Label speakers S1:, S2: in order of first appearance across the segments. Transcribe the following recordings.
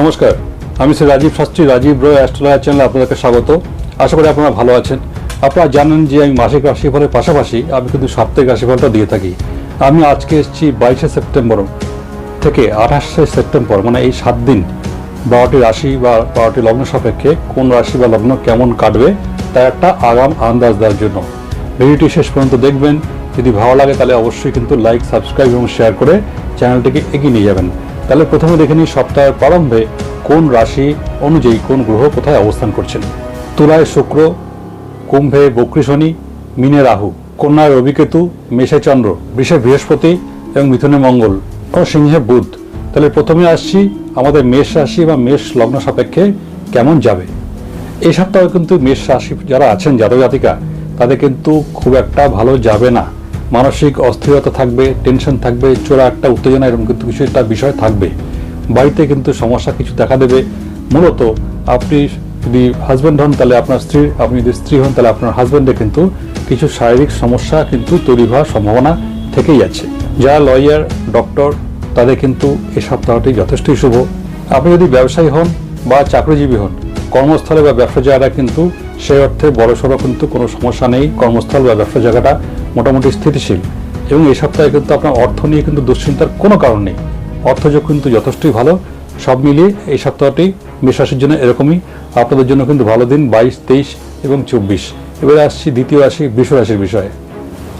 S1: নমস্কার, আমি শ্রী রাজীব শাস্ত্রী, রাজীব রয় অ্যাস্ট্রোলজার চ্যানেলে আপনাদেরকে স্বাগত। আশা করি আপনারা ভালো আছেন। আপনারা জানেন যে আমি মাসিক রাশিফলের পাশাপাশি আমি কিন্তু সাপ্তাহিক রাশিফলটা দিয়ে থাকি। আমি আজকে এসেছি বাইশে সেপ্টেম্বর থেকে আঠাশে সেপ্টেম্বর মানে এই সাত দিন। বারোটি রাশি বা বারোটি লগ্ন সাপেক্ষে কোন রাশি বা লগ্ন কেমন কাটবে তার একটা আগাম আন্দাজ দেওয়ার জন্য। ভিডিওটি শেষ পর্যন্ত দেখবেন। যদি ভালো লাগে তাহলে অবশ্যই কিন্তু লাইক, সাবস্ক্রাইব এবং শেয়ার করে চ্যানেলটিকে এগিয়ে নিয়ে যাবেন। তাহলে প্রথমে দেখে নিই সপ্তাহের প্রারম্ভে কোন রাশি অনুযায়ী কোন গ্রহ কোথায় অবস্থান করছেন। তুলায় শুক্র, কুম্ভে বক্রী শনি, মিনে রাহু, কন্যায় রবিকেতু, মেষে চন্দ্র, বৃষে বৃহস্পতি এবং মিথুনে মঙ্গল ও সিংহে বুধ। তাহলে প্রথমে আসছি আমাদের মেষ রাশি বা মেষ লগ্ন সাপেক্ষে কেমন যাবে। এই সপ্তাহে কিন্তু মেষ রাশি যারা আছেন জাতক জাতিকা তাদের কিন্তু খুব একটা ভালো যাবে না। মানসিক অস্থিরতা থাকবে টেনশন থাকবে, চোরা একটা উত্তেজনা এরকম কিন্তু কিছু একটা বিষয় থাকবে। বাড়িতে কিন্তু সমস্যা কিছু দেখা দেবে। মূলত আপনি যদি হাজব্যান্ড হন তাহলে আপনার স্ত্রী, আপনি যদি স্ত্রী হন তাহলে আপনার হাজব্যান্ডে কিন্তু কিছু শারীরিক সমস্যা কিন্তু তৈরি হওয়ার সম্ভাবনা থেকেই আছে যারা লয়ার ডক্টর তাদের কিন্তু এই সপ্তাহটি যথেষ্টই শুভ। আপনি যদি ব্যবসায়ী হন বা চাকরিজীবী হন, কর্মস্থলে বা ব্যবসা জায়গাটা কিন্তু সেই অর্থে বড়সড় কিন্তু কোনো সমস্যা নেই। কর্মস্থল বা ব্যবসা জায়গাটা মোটামুটি স্থিতিশীল। এবং এই সপ্তাহে কিন্তু আপনার অর্থ নিয়ে কিন্তু দুশ্চিন্তার কোনো কারণ নেই। অর্থযোগ কিন্তু যথেষ্টই ভালো। সব মিলিয়ে এই সপ্তাহটি মেষরাশির জন্য এরকমই। আপনাদের জন্য কিন্তু ভালো দিন বাইশ, তেইশ এবং চব্বিশ। এবারে আসছি দ্বিতীয় রাশি রাশির বিষয়ে।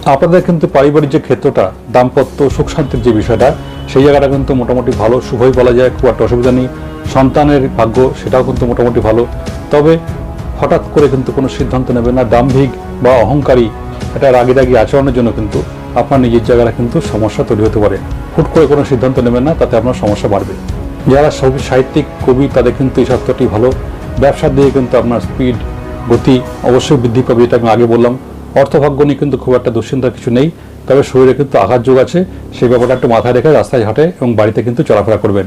S1: আপনাদের কিন্তু পারিবারিক যে ক্ষেত্রটা, দাম্পত্য সুখ শান্তির যে বিষয়টা, সেই জায়গাটা কিন্তু মোটামুটি ভালো। শুভই বলা যায়, খুব একটা অসুবিধা নেই। সন্তানের ভাগ্য, সেটাও কিন্তু মোটামুটি ভালো। তবে হঠাৎ করে কিন্তু কোনো সিদ্ধান্ত নেবে না। দাম্ভিক বা অহংকারী এটা রাগি রাগি আচরণের জন্য কিন্তু আপনার নিজের জায়গাটা কিন্তু সমস্যা তৈরি হতে পারে। হুট করে কোনো সিদ্ধান্ত নেবেন না, তাতে আপনার সমস্যা বাড়বে। যারা সব সাহিত্যিক, কবি, তাদের কিন্তু এই সপ্তাহটি ভালো। ব্যবসার দিকে কিন্তু আপনার স্পিড গতি অবশ্যই বৃদ্ধি পাবে এটা আমি আগে বললাম। অর্থভাগ্য নিয়ে কিন্তু খুব একটা দুশ্চিন্তার কিছু নেই, তবে শরীরে কিন্তু আঘাত যোগ আছে। সেই ব্যাপারটা একটু মাথায় রেখে রাস্তায় হাঁটে এবং বাড়িতে কিন্তু চলাফেরা করবেন।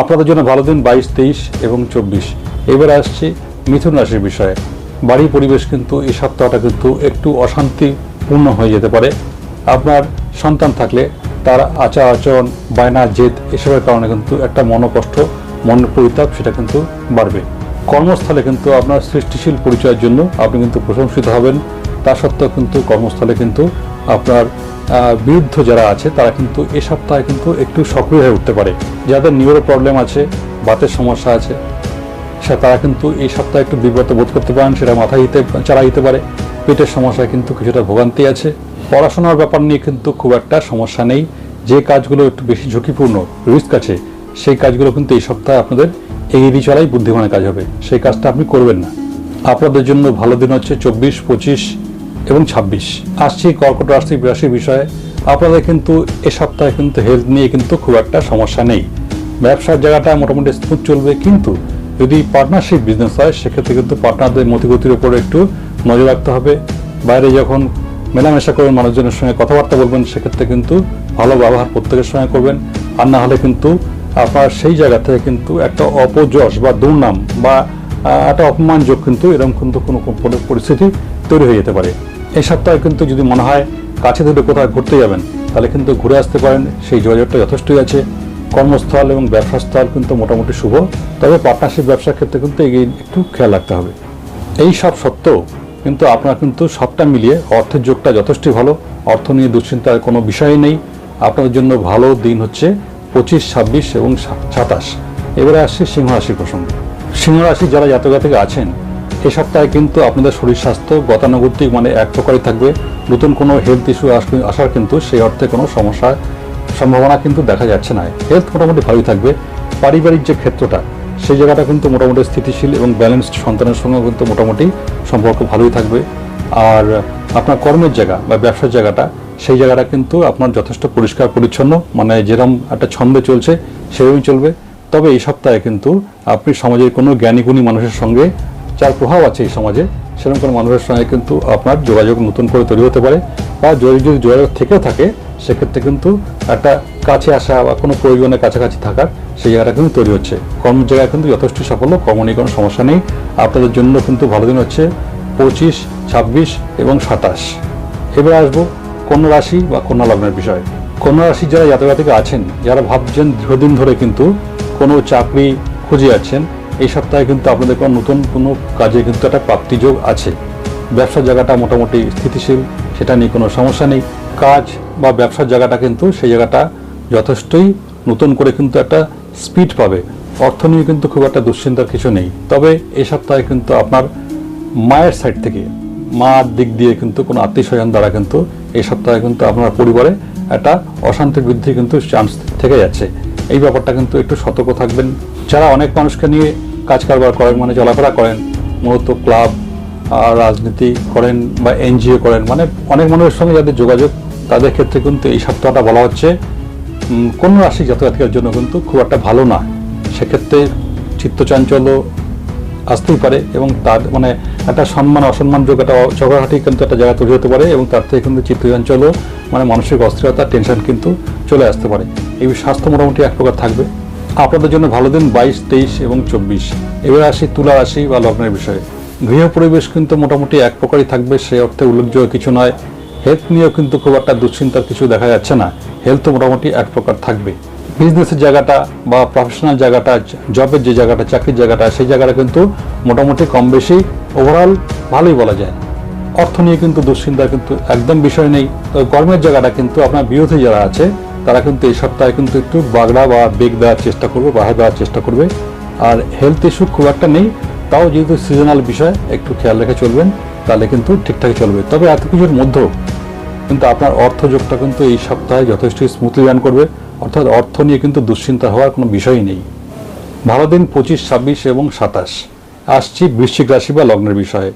S1: আপনাদের জন্য ভালো দিন বাইশ, তেইশ এবং চব্বিশ। এবার আসছি মিথুন রাশির বিষয়ে। বাড়ি পরিবেশ কিন্তু, এই সপ্তাহটা কিন্তু একটু অশান্তিপূর্ণ হয়ে যেতে পারে। আপনার সন্তান থাকলে তার আচার আচরণ, বায়না, জেদ এসবের কারণে কিন্তু একটা মনোকষ্ট, মনের পরিতাপ সেটা কিন্তু বাড়বে। কর্মস্থলে কিন্তু আপনার সৃষ্টিশীল পরিচয়ের জন্য আপনি কিন্তু প্রশংসিত হবেন। তা সত্ত্বেও কিন্তু কর্মস্থলে কিন্তু আপনার বিরুদ্ধ যারা আছে, তারা কিন্তু এ সপ্তাহে কিন্তু একটু সক্রিয় হয়ে উঠতে পারে। যাদের নিউরো প্রবলেম আছে, বাতের সমস্যা আছে সে তারা কিন্তু এই সপ্তাহে একটু বিব্রত বোধ করতে পারেন, সেটা মাথায় দিতে চালা দিতে পারে। পেটের সমস্যায় কিন্তু কিছুটা ভোগান্তি আছে। পড়াশোনার ব্যাপার নিয়ে কিন্তু খুব একটা সমস্যা নেই। যে কাজগুলো একটু বেশি ঝুঁকিপূর্ণ রিস্ক আছে, সেই কাজগুলো কিন্তু এই সপ্তাহে আপনাদের এগিয়ে চলাই বুদ্ধিমানের কাজ হবে। সেই কাজটা আপনি করবেন না। আপনাদের জন্য ভালো দিন হচ্ছে চব্বিশ, পঁচিশ এবং ছাব্বিশ। আসছি কর্কট রাশি রাশির বিষয়ে। আপনাদের কিন্তু এ সপ্তাহে কিন্তু হেলথ নিয়ে কিন্তু খুব একটা সমস্যা নেই। ব্যবসার জায়গাটা মোটামুটি স্মুথ চলবে, কিন্তু যদি পার্টনারশিপ বিজনেস হয়, সেক্ষেত্রে কিন্তু পার্টনারদের মতিগতির উপর একটু নজর রাখতে হবে। বাইরে যখন মেলামেশা করবেন মানুষজনের সঙ্গে কথাবার্তা বলবেন, সেক্ষেত্রে কিন্তু ভালো ব্যবহার প্রত্যেকের সঙ্গে করবেন। আর না হলে কিন্তু আপনার সেই জায়গা থেকে কিন্তু একটা অপযশ বা দুর্নাম বা একটা অপমানযোগ কিন্তু এরকম কিন্তু কোনো পরিস্থিতি তৈরি হয়ে যেতে পারে। এই সপ্তাহে কিন্তু যদি মনে হয় কাছে দূরে কোথাও ঘুরতে যাবেন, তাহলে কিন্তু ঘুরে আসতে পারেন। সেই যোগাযোগটা যথেষ্টই আছে। কর্মস্থল এবং ব্যবসাস্থল কিন্তু মোটামুটি শুভ। তবে পার্টনারশিপ ব্যবসার ক্ষেত্রে কিন্তু এগিয়ে একটু খেয়াল রাখতে হবে। এই সব সত্ত্বেও কিন্তু আপনার কিন্তু সবটা মিলিয়ে অর্থের যোগটা যথেষ্টই ভালো। অর্থ নিয়ে দুশ্চিন্তার কোনো বিষয়ই নেই। আপনাদের জন্য ভালো দিন হচ্ছে পঁচিশ, ছাব্বিশ এবং সাতাশ। এবারে আসছে সিংহ রাশির প্রসঙ্গে। সিংহ রাশি যারা জাতক জাতিকা আছেন এই সপ্তাহে কিন্তু আপনাদের শরীর স্বাস্থ্য গতানুগতিক মানে এক প্রকারই থাকবে। নতুন কোনো হেলথ ইস্যু আসার কিন্তু সেই অর্থে কোনো সমস্যার সম্ভাবনা কিন্তু দেখা যাচ্ছে না। হেলথ মোটামুটি ভালোই থাকবে। পারিবারিক যে ক্ষেত্রটা, সেই জায়গাটা কিন্তু মোটামুটি স্থিতিশীল এবং ব্যালেন্সড সন্তানের সঙ্গে কিন্তু মোটামুটি সম্পর্ক ভালোই থাকবে। আর আপনার কর্মের জায়গা বা ব্যবসার জায়গাটা, সেই জায়গাটা কিন্তু আপনার যথেষ্ট পরিষ্কার, পরিচ্ছন্ন মানে যেরকম একটা ছন্দে চলছে সেরকমই চলবে। তবে এই সপ্তাহে কিন্তু আপনি সমাজের কোনো জ্ঞানীগুণী মানুষের সঙ্গে যার প্রভাব আছে এই সমাজে, সেরকম কোনো মানুষের সঙ্গে কিন্তু আপনার যোগাযোগ নতুন করে তৈরি হতে পারে বা যদি যদি যোগাযোগ থেকেও থাকে সেক্ষেত্রে কিন্তু একটা কাছে আসা বা কোনো প্রয়োজনের কাছাকাছি থাকার সেই জায়গাটা কিন্তু তৈরি হচ্ছে। কর্ম জায়গায় কিন্তু যথেষ্ট সাফল্য কর্ম নিয়ে কোনো সমস্যা নেই। আপনাদের জন্য কিন্তু ভালো দিন হচ্ছে পঁচিশ, ছাব্বিশ এবং সাতাশ। এবার আসব কন্যা রাশি বা কন্যা লগ্নের বিষয়। কন্যা রাশি যারা জাতক জাতিকা আছেন, যারা ভাবছেন দীর্ঘদিন ধরে কিন্তু কোনো চাকরি খুঁজে আছেন এই সপ্তাহে কিন্তু আপনাদের কোনো নতুন কোনো কাজে কিন্তু একটা প্রাপ্তিযোগ আছে। ব্যবসার জায়গাটা মোটামুটি স্থিতিশীল, সেটা নিয়ে কোনো সমস্যা নেই। কাজ বা ব্যবসার জায়গাটা কিন্তু সেই জায়গাটা যথেষ্টই নতুন করে কিন্তু একটা স্পিড পাবে। অর্থ নিয়ে কিন্তু খুব একটা দুশ্চিন্তার কিছু নেই। তবে এই সপ্তাহে কিন্তু আপনার মায়ের সাইড থেকে, মার দিক দিয়ে কিন্তু কোনো আত্মীয় স্বজন দ্বারা কিন্তু এই সপ্তাহে কিন্তু আপনার পরিবারে একটা অশান্তি বৃদ্ধি কিন্তু চান্স থেকে যাচ্ছে। এই ব্যাপারটা কিন্তু একটু সতর্ক থাকবেন। যারা অনেক মানুষকে নিয়ে কাজ কারবার করেন মানে চলাফেরা করেন, মূলত ক্লাব রাজনীতি করেন বা এনজিও করেন মানে অনেক মানুষের সঙ্গে যাদের যোগাযোগ তাদের ক্ষেত্রে কিন্তু এই সপ্তাহটা বলা হচ্ছে কোন রাশি জাতকের জন্য কিন্তু খুব একটা ভালো না। সেক্ষেত্রে চিত্তচাঞ্চল্য আসতেই পারে এবং তার মানে একটা সম্মান অসম্মানযোগ একটা ঝগড়াহাটি কিন্তু একটা জায়গা তৈরি হতে পারে এবং তার থেকে কিন্তু চিত্তচাঞ্চল্য মানে মানসিক অস্থিরতা টেনশন কিন্তু চলে আসতে পারে। এই স্বাস্থ্য মোটামুটি এক প্রকার থাকবে। আপনাদের জন্য ভালো দিন বাইশ, তেইশ এবং চব্বিশ। এবার আসি তুলা রাশি বা লগ্নের বিষয়ে। গৃহ পরিবেশ কিন্তু মোটামুটি এক প্রকারই থাকবে, সে অর্থে উল্লেখযোগ্য কিছু নয়। হেলথ নিয়েও কিন্তু খুব একটা দুশ্চিন্তার কিছু দেখা যাচ্ছে না। হেলথ তো মোটামুটি এক প্রকার থাকবে। বিজনেসের জায়গাটা বা প্রফেশনাল জায়গাটা জবের যে জায়গাটা, চাকরির জায়গাটা, সেই জায়গাটা কিন্তু মোটামুটি কম বেশি ওভারঅল ভালোই বলা যায়। অর্থ নিয়ে কিন্তু দুশ্চিন্তা কিন্তু একদম বিষয় নেই। তবে কর্মের জায়গাটা কিন্তু আপনার বিরোধী যারা আছে, তারা কিন্তু এই সপ্তাহে কিন্তু একটু বাগড়া বা বেগ দেওয়ার চেষ্টা করবে বাধা দেওয়ার চেষ্টা করবে। আর হেলথ ইস্যু খুব একটা নেই। তাও যেহেতু সিজনাল বিষয়, একটু খেয়াল রেখে চলবেন। তাহলে কিন্তু ঠিকঠাক চলবে। তবে এত কিছুর মধ্যেও কিন্তু আপনার অর্থ যোগটা কিন্তু এই সপ্তাহে যথেষ্ট স্মুথলি রান করবে। অর্থাৎ অর্থ নিয়ে কিন্তু দুশ্চিন্তা হওয়ার কোনো বিষয়ই নেই। ভালো দিন পঁচিশ, ছাব্বিশ এবং সাতাশ। আসছি বৃশ্চিক রাশি বা লগ্নের বিষয়ে।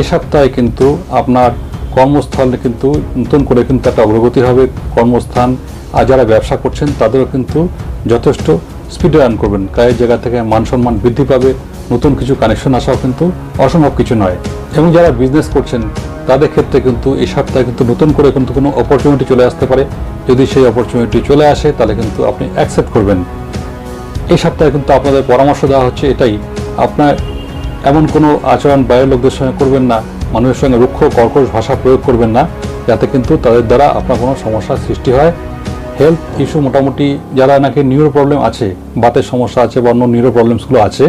S1: এ সপ্তাহে কিন্তু আপনার কর্মস্থলে কিন্তু নতুন করে কিন্তু একটা অগ্রগতি হবে। কর্মস্থান, আর যারা ব্যবসা করছেন তাদেরও কিন্তু যথেষ্ট স্পিডে রান করবেন। কাজের জায়গা থেকে মান সম্মান বৃদ্ধি পাবে। নতুন কিছু কানেকশন আসাও কিন্তু অসম্ভব কিছু নয়। এবং যারা বিজনেস করছেন, তাদের ক্ষেত্রে কিন্তু এই সপ্তাহে কিন্তু নতুন করে কিন্তু কোনো অপরচুনিটি চলে আসতে পারে। যদি সেই অপরচুনিটি চলে আসে, তাহলে কিন্তু আপনি অ্যাকসেপ্ট করবেন। এই সপ্তাহে কিন্তু আপনাদের পরামর্শ দেওয়া হচ্ছে এটাই, আপনার এমন কোনো আচরণ বাইরের লোকদের সঙ্গে করবেন না, মানুষের সঙ্গে রুক্ষ কর্কশ ভাষা প্রয়োগ করবেন না, যাতে কিন্তু তাদের দ্বারা আপনার কোনো সমস্যার সৃষ্টি হয়। হেলথ ইস্যু মোটামুটি যারা নাকি নিউরো প্রবলেম আছে, বাতের সমস্যা আছে বা অন্য নিউরো প্রবলেমসগুলো আছে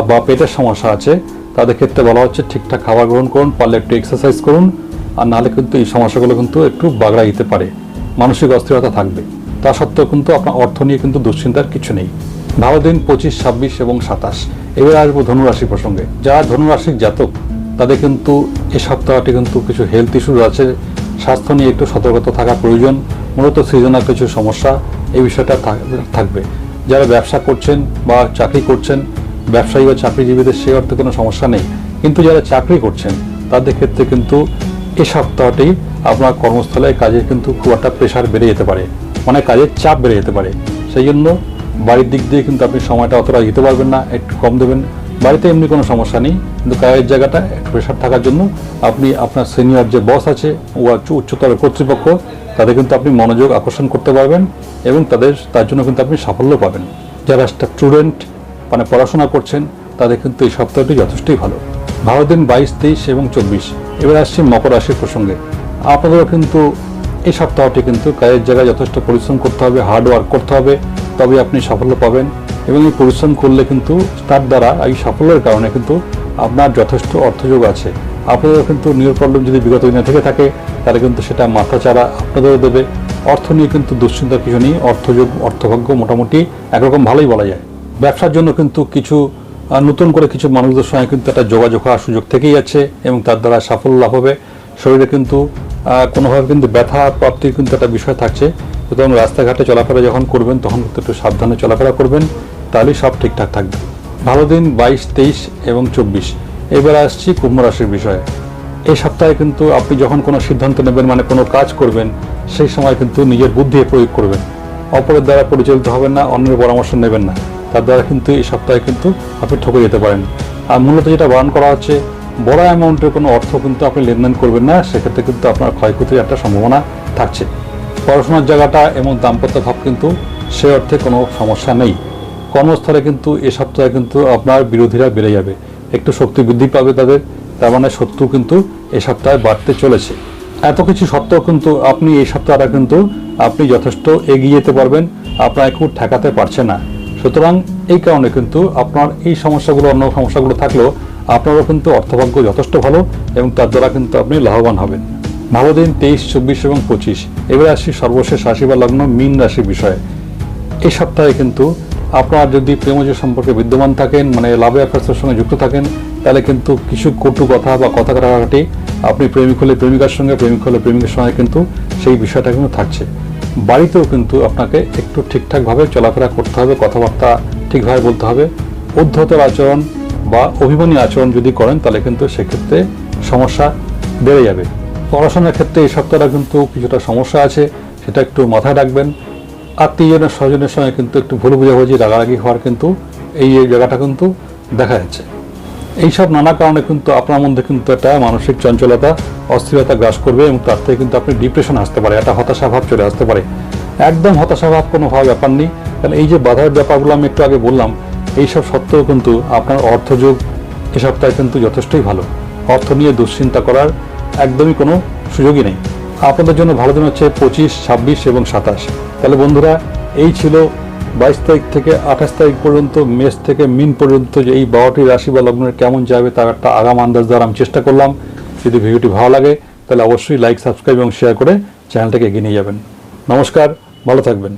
S1: বা পেটের সমস্যা আছে, তাদের ক্ষেত্রে বলা হচ্ছে ঠিকঠাক খাবার গ্রহণ করুন, পারলে একটু এক্সারসাইজ করুন, আর নাহলে কিন্তু এই সমস্যাগুলো কিন্তু একটু বাগড়া দিতে পারে। মানসিক অস্থিরতা থাকবে। তা সত্ত্বেও কিন্তু আপনার অর্থ নিয়ে কিন্তু দুশ্চিন্তার কিছু নেই। ভালো দিন, পঁচিশ, ছাব্বিশ এবং সাতাশ। এবার আসব ধনুরাশি প্রসঙ্গে। যারা ধনুরাশির জাতক, তাদের কিন্তু এ সপ্তাহটি কিন্তু কিছু হেলথ ইস্যুস আছে। স্বাস্থ্য নিয়ে একটু সতর্কতা থাকা প্রয়োজন। মূলত সিজনাল কিছু সমস্যা, এই বিষয়টা থাক- থাকবে। যারা ব্যবসা করছেন বা চাকরি করছেন ব্যবসায়ী বা চাকরিজীবীদের সেই অর্থে কোনো সমস্যা নেই। কিন্তু যারা চাকরি করছেন, তাদের ক্ষেত্রে কিন্তু এই সপ্তাহটি আপনার কর্মস্থলে কাজের কিন্তু খুব একটা প্রেশার বেড়ে যেতে পারে মানে কাজের চাপ বেড়ে যেতে পারে। সেই জন্য বাড়ির দিক দিয়ে কিন্তু আপনি সময়টা অতটা দিতে পারবেন না, একটু কম দেবেন। বাড়িতে এমনি কোনো সমস্যা নেই, কিন্তু কাজের জায়গাটা একটু প্রেশার থাকার জন্য আপনি আপনার সিনিয়র যে বস আছে, ও উচ্চ- উচ্চতর কর্তৃপক্ষ, তাদের কিন্তু আপনি মনোযোগ আকর্ষণ করতে পারবেন এবং তাদের, তার জন্য কিন্তু আপনি সাফল্য পাবেন। যারা স্টুডেন্ট মানে পড়াশোনা করছেন, তাদের কিন্তু এই সপ্তাহটি যথেষ্টই ভালো। ভালো দিন বাইশ, তেইশ এবং চব্বিশ। এবার আসছি মকর রাশির প্রসঙ্গে। আপনাদেরও কিন্তু এই সপ্তাহটি কিন্তু কাজের জায়গায় যথেষ্ট পরিশ্রম করতে হবে হার্ড ওয়ার্ক করতে হবে তবে আপনি সাফল্য পাবেন এবং এই পরিশ্রম করলে কিন্তু তার দ্বারা এই সাফল্যের কারণে কিন্তু আপনার যথেষ্ট অর্থযোগ আছে। আপনাদেরও কিন্তু নিউর প্রবলেম যদি বিগত দিনে থেকে থাকে, তাহলে কিন্তু সেটা মাথাচাড়া আপনাদেরও দেবে। অর্থ নিয়ে কিন্তু দুশ্চিন্তার কিছু নেই, অর্থযোগ, অর্থভাগ্য মোটামুটি একরকম ভালোই বলা যায়। ব্যবসার জন্য কিন্তু কিছু নতুন করে কিছু মানুষদের সঙ্গে কিন্তু একটা যোগাযোগ হওয়ার সুযোগ থেকেই আছে এবং তার দ্বারা সাফল্য লাভ হবে। শরীরে কিন্তু কোনোভাবে কিন্তু ব্যথা প্রাপ্তির কিন্তু একটা বিষয় থাকছে। সুতরাং রাস্তাঘাটে চলাফেরা যখন করবেন, তখন কিন্তু একটু সাবধানে চলাফেরা করবেন, তাহলেই সব ঠিকঠাক থাকবে। ভালো দিন, বাইশ, তেইশ এবং চব্বিশ। এবার আসছি কুম্ভ রাশির বিষয়ে। এই সপ্তাহে কিন্তু আপনি যখন কোনো সিদ্ধান্ত নেবেন মানে কোনো কাজ করবেন, সেই সময় কিন্তু নিজের বুদ্ধি প্রয়োগ করবেন। অপরের দ্বারা পরিচালিত হবেন না, অন্যের পরামর্শ নেবেন না। তার দ্বারা কিন্তু এই সপ্তাহে কিন্তু আপনি ঠকে যেতে পারেন। আর মূলত যেটা বারণ করা হচ্ছে, বড় অ্যামাউন্টের কোনো অর্থ কিন্তু আপনি লেনদেন করবেন না, সেক্ষেত্রে কিন্তু আপনার ক্ষয়ক্ষতির একটা সম্ভাবনা থাকছে। পড়াশোনার জায়গাটা এবং দাম্পত্য ভাব কিন্তু সে অর্থে কোনো সমস্যা নেই। কর্মস্থলে কিন্তু এ সপ্তাহে কিন্তু আপনার বিরোধীরা বেড়ে যাবে। একটু শক্তি বৃদ্ধি পাবে তাদের, তার মানে শত্রু কিন্তু এ সপ্তাহে বাড়তে চলেছে। এত কিছু সত্ত্বেও কিন্তু আপনি এই সপ্তাহটা কিন্তু আপনি যথেষ্ট এগিয়ে যেতে পারবেন আপনার একটু ঠেকাতে পারছে না। সুতরাং এই কারণে কিন্তু আপনার এই সমস্যাগুলো, অন্য সমস্যাগুলো থাকলেও আপনারও কিন্তু অর্থভাগ্য যথেষ্ট ভালো এবং তার দ্বারা কিন্তু আপনি লাভবান হবেন। ভালো দিন তেইশ, চব্বিশ এবং পঁচিশ। এবার আসি সর্বশেষ রাশি বা লগ্ন মিন রাশির বিষয়ে। এই সপ্তাহে কিন্তু আপনার যদি প্রেমজ সম্পর্কে বিদ্যমান থাকেন মানে লাভে অ্যাফেয়ার্সের সঙ্গে যুক্ত থাকেন, তাহলে কিন্তু কিছু কটু কথা বা কথা কাটাকাটি আপনি প্রেমিক হলে প্রেমিকার সঙ্গে, প্রেমিক হলে প্রেমিকের সঙ্গে কিন্তু সেই বিষয়টা কিন্তু থাকছে। বাড়িতেও কিন্তু আপনাকে একটু ঠিকঠাকভাবে চলাফেরা করতে হবে, কথাবার্তা ঠিকভাবে বলতে হবে। উদ্ধতর আচরণ বা অভিমানী আচরণ যদি করেন, তাহলে কিন্তু সেক্ষেত্রে সমস্যা বেড়ে যাবে। পড়াশোনার ক্ষেত্রে এই সপ্তাহটা কিন্তু কিছুটা সমস্যা আছে, সেটা একটু মাথায় রাখবেন। আত্মীয়জনের, স্বজনের সঙ্গে কিন্তু একটু ভুল বুঝাবুঝি, রাগারাগি হওয়ার কিন্তু এই এই জায়গাটা কিন্তু দেখা যাচ্ছে। এইসব নানা কারণে কিন্তু আপনার মধ্যে কিন্তু একটা মানসিক চঞ্চলতা, অস্থিরতা গ্রাস করবে এবং তার থেকে কিন্তু আপনি ডিপ্রেশন আসতে পারে, একটা হতাশা ভাব চলে আসতে পারে। একদম হতাশা ভাব কোনো হওয়ার ব্যাপার নেই। কারণ এই যে বাধার ব্যাপারগুলো আমি একটু আগে বললাম, এইসব সত্ত্বেও কিন্তু আপনার অর্থযোগ এ সপ্তাহে কিন্তু যথেষ্টই ভালো। অর্থ নিয়ে দুশ্চিন্তা করার একদমই কোনো সুযোগই নেই। আপনাদের জন্য ভালো দিন হচ্ছে পঁচিশ, ছাব্বিশ এবং সাতাশ। তাহলে বন্ধুরা, এই ছিল বাইশ তারিখ থেকে আঠাশ তারিখ পর্যন্ত, মেষ থেকে মিন পর্যন্ত যে এই বারোটি রাশি বা লগ্নের কেমন যাবে তার একটা আগাম আন্দাজ দেওয়ার আমি চেষ্টা করলাম। যদি ভিডিওটি ভালো লাগে, তাহলে অবশ্যই লাইক সাবস্ক্রাইব এবং শেয়ার করে চ্যানেলটাকে এগিয়ে নিয়ে যাবেন। নমস্কার, ভালো থাকবেন।